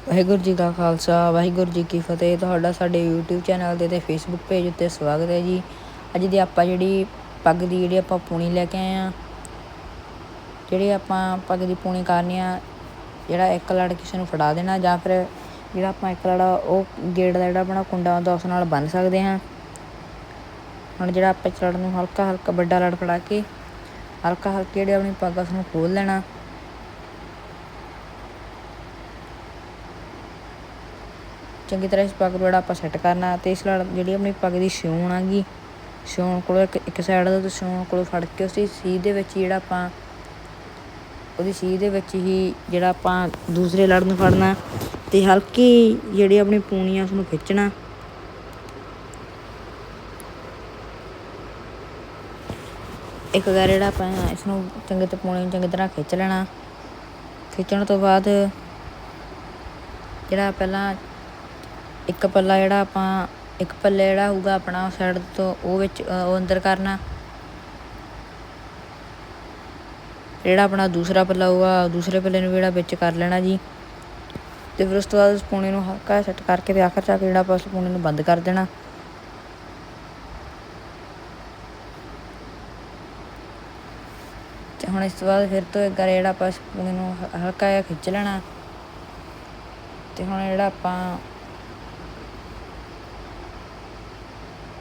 ਵਾਹਿਗੁਰੂ ਜੀ ਕਾ ਖਾਲਸਾ, ਵਾਹਿਗੁਰੂ ਜੀ ਕੀ ਫਤਿਹ। ਤੁਹਾਡਾ ਸਾਡੇ YouTube ਚੈਨਲ ਦੇ ਤੇ Facebook ਪੇਜ ਉੱਤੇ ਸਵਾਗਤ ਹੈ ਜੀ। ਅੱਜ ਦੀ ਆਪਾਂ ਜਿਹੜੀ ਪੱਗ ਦੀ ਜਿਹੜੀ ਆਪਾਂ ਪੂਣੀ ਲੈ ਕੇ ਆਏ ਆ, ਜਿਹੜੀ ਆਪਾਂ ਪੱਗ ਦੀ ਪੂਣੀ ਕਰਨੀ ਆ, ਜਿਹੜਾ ਇੱਕ ਲੜ ਕਿਸੇ ਨੂੰ ਫੜਾ ਦੇਣਾ ਜਾਂ ਫਿਰ ਜਿਹੜਾ ਆਪਾਂ ਇੱਕ ਲੜਾ ਉਹ ਗੇਟ ਦਾ ਜਿਹੜਾ ਆਪਣਾ ਕੁੰਡਾ ਹੁੰਦਾ, ਉਸ ਨਾਲ ਬੰਨ ਸਕਦੇ ਹਾਂ। ਹੁਣ ਜਿਹੜਾ ਆਪਾਂ ਇਸ ਲੜ ਨੂੰ ਹਲਕਾ ਹਲਕਾ ਵੱਡਾ ਲੜ ਫੜਾ ਕੇ ਹਲਕਾ ਹਲਕੇ ਜਿਹੜੇ ਆਪਣੀ ਪੱਗ ਉਸ ਨੂੰ ਖੋਲ ਲੈਣਾ। ਚੰਗੀ ਤਰ੍ਹਾਂ ਇਸ ਪੱਗ ਨੂੰ ਜਿਹੜਾ ਆਪਾਂ ਸੈੱਟ ਕਰਨਾ ਤੇ ਇਸ ਨਾਲ ਜਿਹੜੀ ਆਪਣੀ ਪੱਗ ਦੀ ਸਿਉਣ ਆਗੀ ਸਿਉਣ ਕੋਲ ਇੱਕ ਇੱਕ ਸਾਈਡ ਦਾ ਤੇ ਸਿਉਣ ਕੋਲ ਫੜ ਕੇ ਉਸੇ ਸੀ ਦੇ ਵਿੱਚ ਜਿਹੜਾ ਆਪਾਂ, ਉਹਦੀ ਸੀ ਦੇ ਵਿੱਚ ਹੀ ਜਿਹੜਾ ਆਪਾਂ ਦੂਸਰੇ ਲੜ ਨੂੰ ਫੜਨਾ ਤੇ ਹਲਕੀ ਜਿਹੜੀ ਆਪਣੀ ਪੂਣੀ ਆ ਉਸ ਨੂੰ ਖਿੱਚਣਾ ਇੱਕ ਵਾਰ ਜਿਹੜਾ ਆਪਾਂ ਇਸ ਨੂੰ ਚੰਗੇ ਤੇ ਪੂਣੀ ਨੂੰ ਚੰਗੀ ਤਰ੍ਹਾਂ ਖਿੱਚ ਲੈਣਾ ਖਿੱਚਣ ਤੋਂ ਬਾਅਦ ਜਿਹੜਾ ਪਹਿਲਾਂ ਇੱਕ ਪੱਲਾ ਜਿਹੜਾ ਆਪਾਂ, ਇੱਕ ਪੱਲੇ ਜਿਹੜਾ ਹੋਊਗਾ ਆਪਣਾ ਸਾਈਡ ਤੋਂ ਉਹ ਵਿੱਚ ਉਹ ਅੰਦਰ ਕਰਨਾ। ਜਿਹੜਾ ਆਪਣਾ ਦੂਸਰਾ ਪੱਲਾ ਹੋਊਗਾ, ਦੂਸਰੇ ਪੱਲੇ ਨੂੰ ਜਿਹੜਾ ਵਿੱਚ ਕਰ ਲੈਣਾ ਜੀ। ਤੇ ਫਿਰ ਉਸ ਤੋਂ ਬਾਅਦ ਸਪੂਨੇ ਨੂੰ ਹਲਕਾ ਸੈੱਟ ਕਰਕੇ ਤੇ ਆਖਰ ਤੱਕ ਜਿਹੜਾ ਆਪਾਂ ਸਪੂਨੇ ਨੂੰ ਬੰਦ ਕਰ ਦੇਣਾ। ਤੇ ਹੁਣ ਇਸ ਤੋਂ ਬਾਅਦ ਫਿਰ ਤੋਂ ਇੱਕ ਵਾਰ ਜਿਹੜਾ ਆਪਾਂ ਸਪੂਨੇ ਨੂੰ ਹਲਕਾ ਜਿਹਾ ਖਿੱਚ ਲੈਣਾ। ਤੇ ਹੁਣ ਜਿਹੜਾ ਆਪਾਂ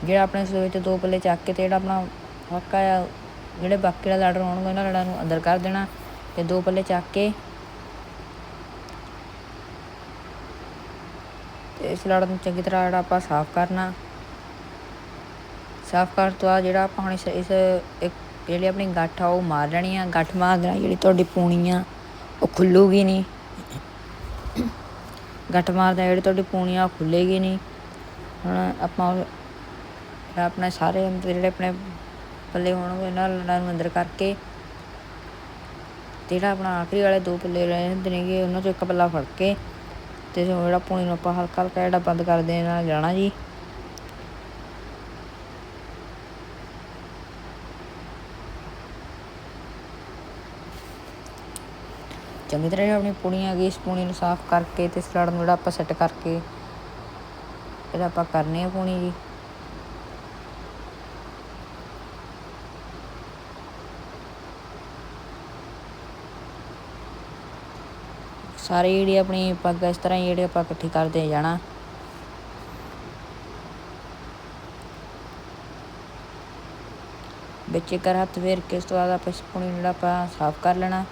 ਜਿਹੜਾ ਆਪਣੇ ਰਸੋਈ ਵਿੱਚ ਦੋ ਪੱਲੇ ਚੱਕ ਕੇ ਤੇ ਜਿਹੜਾ ਆਪਣਾ ਹਲਕਾ ਆ, ਜਿਹੜੇ ਬਾਕੀ ਦਾ ਲੜ ਹੋਣਗੇ ਉਹਨਾਂ ਲੜਾਂ ਨੂੰ ਅੰਦਰ ਕਰ ਦੇਣਾ ਤੇ ਦੋ ਪੱਲੇ ਚੱਕ ਕੇ ਇਸ ਲੜ ਨੂੰ ਚੰਗੀ ਤਰ੍ਹਾਂ ਜਿਹੜਾ ਆਪਾਂ ਸਾਫ਼ ਕਰਨਾ। ਸਾਫ਼ ਕਰਨ ਤੋਂ ਬਾਅਦ ਜਿਹੜਾ ਆਪਾਂ ਹੁਣ ਇਸ ਇਸ ਇੱਕ ਜਿਹੜੀ ਆਪਣੀ ਗੱਠ ਆ, ਉਹ ਮਾਰ ਲੈਣੀ ਆ। ਗੱਠ ਮਾਰ ਦੇਣਾ, ਜਿਹੜੀ ਤੁਹਾਡੀ ਪੂਣੀ ਆ, ਉਹ ਖੁੱਲੂਗੀ ਨਹੀਂ। ਗੱਠ ਮਾਰਦਾ ਜਿਹੜੀ ਤੁਹਾਡੀ ਪੂਣੀ ਆ, ਉਹ ਖੁੱਲੇਗੀ ਨਹੀਂ। ਹੁਣ ਆਪਾਂ ਆਪਣੇ ਸਾਰੇ ਅੰਦਰ ਜਿਹੜੇ ਆਪਣੇ ਪੱਲੇ ਹੋਣਗੇ ਇਹਨਾਂ ਲੜਾਂ ਨੂੰ ਅੰਦਰ ਕਰਕੇ ਤੇ ਜਿਹੜਾ ਆਪਣਾ ਆਖਰੀ ਵਾਲੇ ਦੋ ਪੱਲੇ ਰਹਿ ਨੇਗੇ, ਉਹਨਾਂ ਚੋਂ ਇੱਕ ਪੱਲਾ ਫੜ ਕੇ ਤੇ ਜਿਹੜਾ ਪੂਣੀ ਨੂੰ ਆਪਾਂ ਹਲਕਾ ਹਲਕਾ ਜਿਹੜਾ ਬੰਦ ਕਰ ਦੇਣਾ ਜਾਣਾ ਜੀ। ਚੰਗੀ ਤਰ੍ਹਾਂ ਆਪਣੀ ਪੂਣੀ ਆ ਗਈ ਇਸ ਪੂਣੀ ਨੂੰ ਸਾਫ਼ ਕਰਕੇ ਤੇ ਇਸ ਲੜ ਨੂੰ ਜਿਹੜਾ ਆਪਾਂ ਸੈੱਟ ਕਰਕੇ ਇਹਦਾ ਆਪਾਂ ਕਰਨੇ ਆ ਪੂਣੀ ਜੀ। ਸਾਰੇ ਜਿਹੜੀ ਆਪਣੀ ਪੱਗ ਇਸ ਤਰ੍ਹਾਂ ਜਿਹੜੇ ਆਪਾਂ ਇਕੱਠੀ ਕਰਦੇ ਜਾਣਾ। ਵਿੱਚ ਇੱਕ ਹੱਥ ਫੇਰ ਕੇ ਉਸ ਤੋਂ ਬਾਅਦ ਆਪਾਂ ਇਸ ਪੂਣੀ ਨੂੰ ਜਿਹੜਾ ਆਪਾਂ ਸਾਫ਼ ਕਰ ਲੈਣਾ।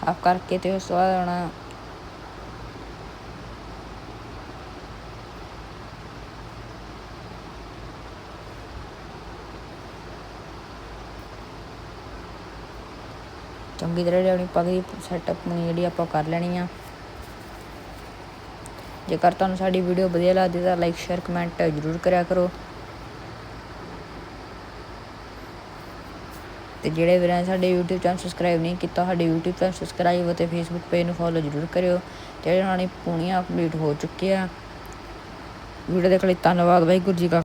ਸਾਫ਼ ਕਰਕੇ ਤੇ ਉਸ ਤੋਂ ਬਾਅਦ ਆਉਣਾ ਚੰਗੀ ਤਰ੍ਹਾਂ ਜਿਹੜੀ ਆਪਣੀ ਪੱਗ ਦੀ ਸੈਟਅਪ ਨੂੰ ਜਿਹੜੀ ਆਪਾਂ ਕਰ ਲੈਣੀ ਆ। ਜੇਕਰ ਤੁਹਾਨੂੰ ਸਾਡੀ ਵੀਡੀਓ ਵਧੀਆ ਲੱਗਦੀ ਤਾਂ ਲਾਈਕ, ਸ਼ੇਅਰ, ਕਮੈਂਟ ਜ਼ਰੂਰ ਕਰਿਆ ਕਰੋ। ਤੇ ਜਿਹੜੇ ਵੀਰਾਂ ਨੇ ਸਾਡੇ YouTube ਚੈਨਲ ਸਬਸਕ੍ਰਾਈਬ ਨਹੀਂ ਕੀਤਾ, ਸਾਡੇ YouTube ਚੈਨਲ ਸਬਸਕ੍ਰਾਈਬ ਅਤੇ Facebook ਪੇਜ ਨੂੰ ਫੋਲੋ ਜ਼ਰੂਰ ਕਰਿਓ। ਜਿਹੜੇ ਨਾਲ ਪੂਣੀਆਂ ਅਪਡੇਟ ਹੋ ਚੁੱਕੀਆਂ। ਵੀਡੀਓ ਦੇਖਣ ਲਈ, ਧੰਨਵਾਦ, ਵਾਹਿਗੁਰੂ ਜੀ ਕਾ